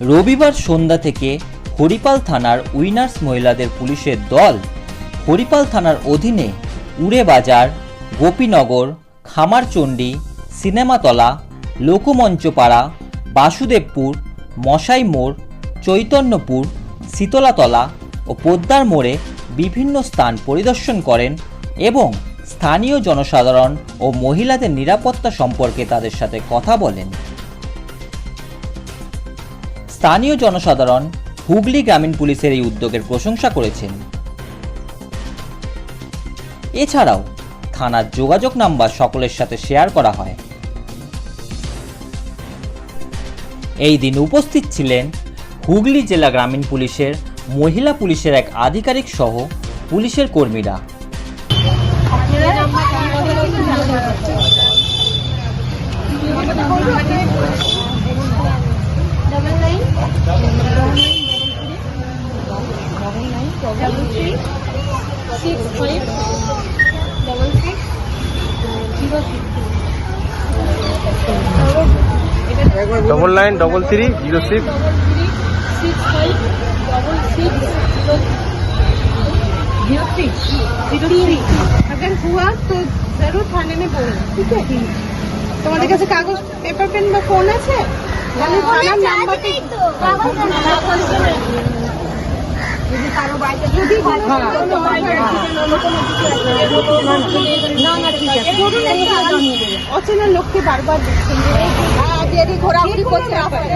রবিবার সন্ধ্যা থেকে হরিপাল থানার উইনার্স মহিলাদের পুলিশের দল হরিপাল থানার অধীনে উড়ে বাজার, গোপীনগর, খামারচণ্ডী, সিনেমাতলা, লোকমঞ্চপাড়া, বাসুদেবপুর, মশাই মোড়, চৈতন্যপুর, শীতলাতলা ও পোদ্দার মোড়ে বিভিন্ন স্থান পরিদর্শন করেন এবং স্থানীয় জনসাধারণ ও মহিলাদের নিরাপত্তা সম্পর্কে তাদের সাথে কথা বলেন। স্থানীয় জনসাধারণ হুগলি গ্রামীণ পুলিশের এই উদ্যোগের প্রশংসা করেছেন। এছাড়াও থানার যোগাযোগ নাম্বার সকলের সাথে শেয়ার করা হয়। এই দিন উপস্থিত ছিলেন হুগলি জেলা গ্রামীণ পুলিশের মহিলা পুলিশের এক আধিকারিক সহ পুলিশের কর্মীরা। nine double three six five double six zero six double nine double three zero six double three six five double six zero zero six zero three अगर हुआ तो जरूर थाने में बोलना ठीक है তোমাদের কাছে কাগজ পেপার পেন বা ফোন আছে তাহলে থানার নাম্বারটা যদি কারও বাড়িতে যদি অচেনা লোককে বারবার দেখছেন যে ঘোরাঘুরি করছে রাস্তায়